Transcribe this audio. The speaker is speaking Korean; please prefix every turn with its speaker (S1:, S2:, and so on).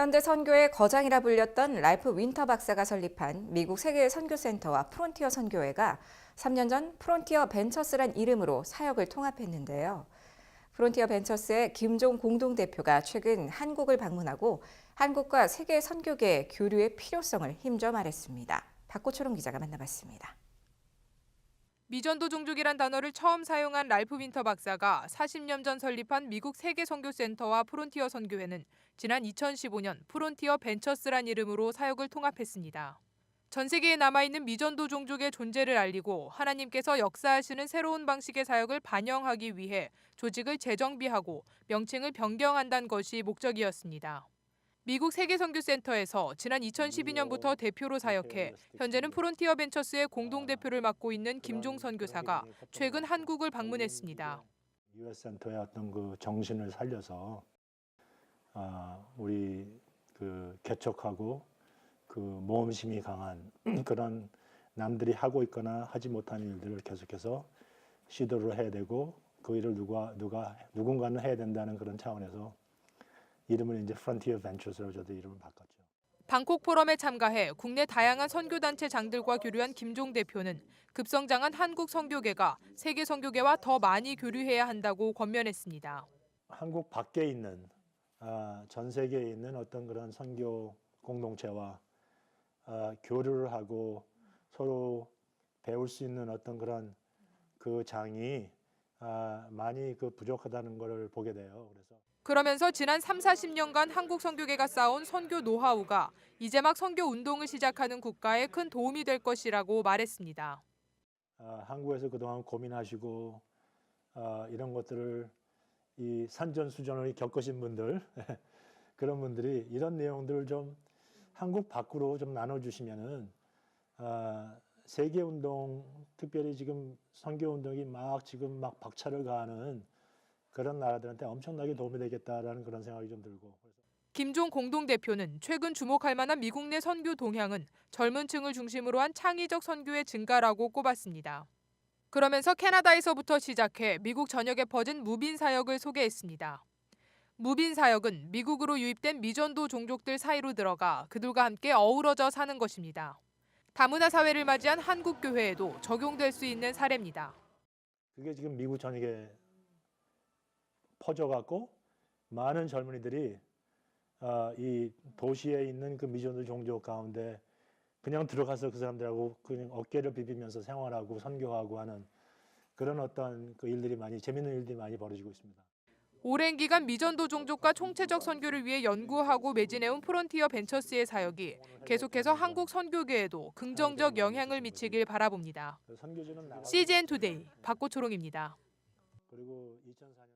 S1: 현대 선교의 거장이라 불렸던 랄프 윈터 박사가 설립한 미국 세계 선교센터와 프론티어 선교회가 3년 전 프론티어 벤처스란 이름으로 사역을 통합했는데요. 프론티어 벤처스의 김종 공동 대표가 최근 한국을 방문하고 한국과 세계 선교계의 교류의 필요성을 힘줘 말했습니다. 박고초롱 기자가 만나봤습니다.
S2: 미전도 종족이란 단어를 처음 사용한 랄프 윈터 박사가 40년 전 설립한 미국 세계 선교센터와 프론티어 선교회는 지난 2015년 프론티어 벤처스란 이름으로 사역을 통합했습니다. 전 세계에 남아있는 미전도 종족의 존재를 알리고 하나님께서 역사하시는 새로운 방식의 사역을 반영하기 위해 조직을 재정비하고 명칭을 변경한다는 것이 목적이었습니다. 미국 세계선교센터에서 지난 2012년부터 대표로 사역해 현재는 프론티어 벤처스의 공동대표를 맡고 있는 김종 선교사가 최근 한국을 방문했습니다.
S3: US 센터의 어떤 그 정신을 살려서 아, 우리 그 개척하고 그 모험심이 강한 그런 남들이 하고 있거나 하지 못하는 일들을 계속해서 시도를 해야 되고 그 일을 누가 누가 누군가는 해야 된다는 그런 차원에서 이름을 이제 프론티어 벤처스로 저도 이름을 바꿨죠.
S2: 방콕 포럼에 참가해 국내 다양한 선교단체 장들과 교류한 김종 대표는 급성장한 한국 선교계가 세계 선교계와 더 많이 교류해야 한다고 권면했습니다.
S3: 한국 밖에 있는 아, 전 세계에 있는 어떤 그런 선교 공동체와 아, 교류를 하고 서로 배울 수 있는 어떤 그런 그 장이 아, 많이 그 부족하다는 것을 보게 돼요. 그래서
S2: 그러면서 지난 3, 40년간 한국 선교계가 쌓아온 선교 노하우가 이제 막 선교 운동을 시작하는 국가에 큰 도움이 될 것이라고 말했습니다.
S3: 아, 한국에서 그동안 고민하시고 아, 이런 것들을 이 산전수전을 겪으신 분들 그런 분들이 이런 내용들을 좀 한국 밖으로 좀 나눠주시면은 아, 세계 운동 특별히 지금 선교 운동이 막 지금 막 박차를 가하는 그런 나라들한테 엄청나게 도움이 되겠다라는 그런 생각이 좀 들고
S2: 김종 공동대표는 최근 주목할 만한 미국 내 선교 동향은 젊은 층을 중심으로 한 창의적 선교의 증가라고 꼽았습니다. 그러면서 캐나다에서부터 시작해 미국 전역에 퍼진 무빈 사역을 소개했습니다. 무빈 사역은 미국으로 유입된 미전도 종족들 사이로 들어가 그들과 함께 어우러져 사는 것입니다. 다문화 사회를 맞이한 한국 교회에도 적용될 수 있는 사례입니다.
S3: 그게 지금 미국 전역에 퍼져갖고 많은 젊은이들이 아, 이 도시에 있는 그 미전도 종족 가운데 그냥 들어가서 그 사람들하고 그냥 어깨를 비비면서 생활하고 선교하고 하는 그런 어떤 그 일들이 많이 재밌는 일들이 많이 벌어지고 있습니다.
S2: 오랜 기간 미전도 종족과 총체적 선교를 위해 연구하고 매진해온 프론티어 벤처스의 사역이 계속해서 한국 선교계에도 긍정적 영향을 미치길 바라봅니다.
S3: 그
S2: CGN 투데이 박고초롱입니다.
S3: 그리고 2004년